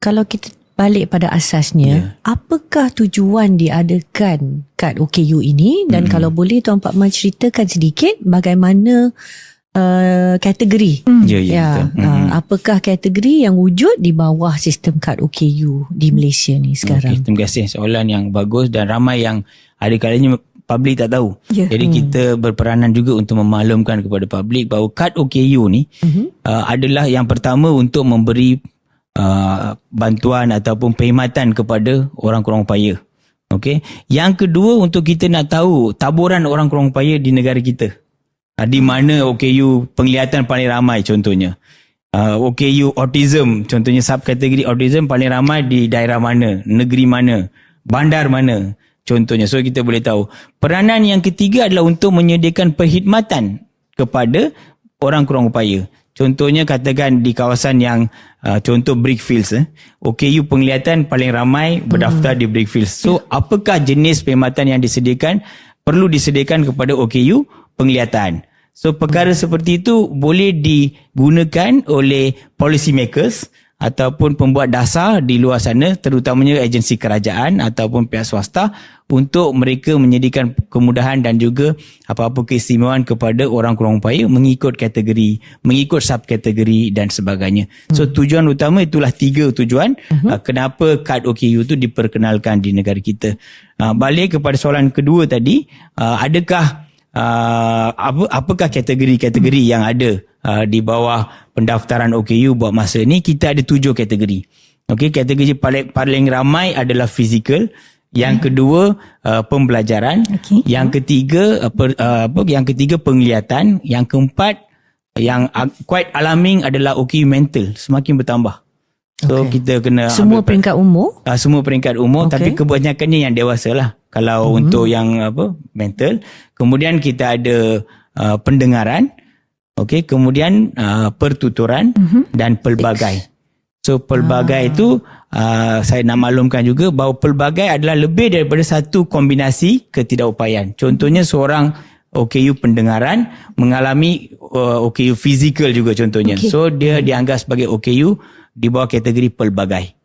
kalau kita balik pada asasnya, Ya. apakah tujuan diadakan kad OKU ini dan Mm-mm. kalau boleh Tuan Pak Man ceritakan sedikit bagaimana uh, kategori Ya, ya, Ya, betul. uh, Mhm. apakah kategori yang wujud di bawah sistem kad OKU di Malaysia ni sekarang? Okay, terima kasih. Soalan yang bagus dan ramai yang ada kalanya publik tak tahu. Ya. Jadi kita berperanan juga untuk memaklumkan kepada publik bahawa kad OKU ni Mhm. uh, adalah yang pertama untuk memberi uh, bantuan ataupun perkhidmatan kepada orang kurang upaya. Okey. Yang kedua untuk kita nak tahu taburan orang kurang upaya di negara kita. Uh, di mana OKU penglihatan paling ramai contohnya. Uh, OKU autism contohnya subkategori autism paling ramai di daerah mana, negeri mana, bandar mana contohnya. So kita boleh tahu. Peranan yang ketiga adalah untuk menyediakan perkhidmatan kepada orang kurang upaya. Contohnya katakan di kawasan yang uh, contoh Brickfields eh. OKU penglihatan paling ramai berdaftar di Brickfields. So apakah jenis perkhidmatan yang disediakan perlu disediakan kepada OKU penglihatan. So perkara seperti itu boleh digunakan oleh policy makers ataupun pembuat dasar di luar sana terutamanya agensi kerajaan ataupun pihak swasta untuk mereka menyediakan kemudahan dan juga apa-apa keistimewaan kepada orang kurang upaya mengikut kategori, mengikut subkategori dan sebagainya. So tujuan utama itulah tiga tujuan uh, kenapa kad OKU itu diperkenalkan di negara kita. Uh, balik kepada soalan kedua tadi, uh, adakah uh, apa, apakah kategori-kategori yang ada uh, di bawah pendaftaran OKU buat masa ni kita ada tujuh kategori. Okey, kategori paling paling ramai adalah fizikal. Yang kedua uh, pembelajaran. Okey. Yang ketiga uh, per, uh, apa yang ketiga penglihatan, yang keempat yang uh, quite alarming adalah OKU mental semakin bertambah. So Okey. kita kena Semua ambil peringkat umur? uh, semua peringkat umur okay. tapi kebanyakannya yang dewasa lah kalau mm-hmm. untuk yang apa mental kemudian kita ada uh, pendengaran okey kemudian uh, pertuturan mm-hmm. dan pelbagai so pelbagai ah. itu uh, saya nak maklumkan juga bahawa pelbagai adalah lebih daripada satu kombinasi ketidakupayaan contohnya seorang OKU pendengaran mengalami uh, OKU fizikal juga contohnya Okey. so dia dianggap sebagai OKU di bawah kategori pelbagai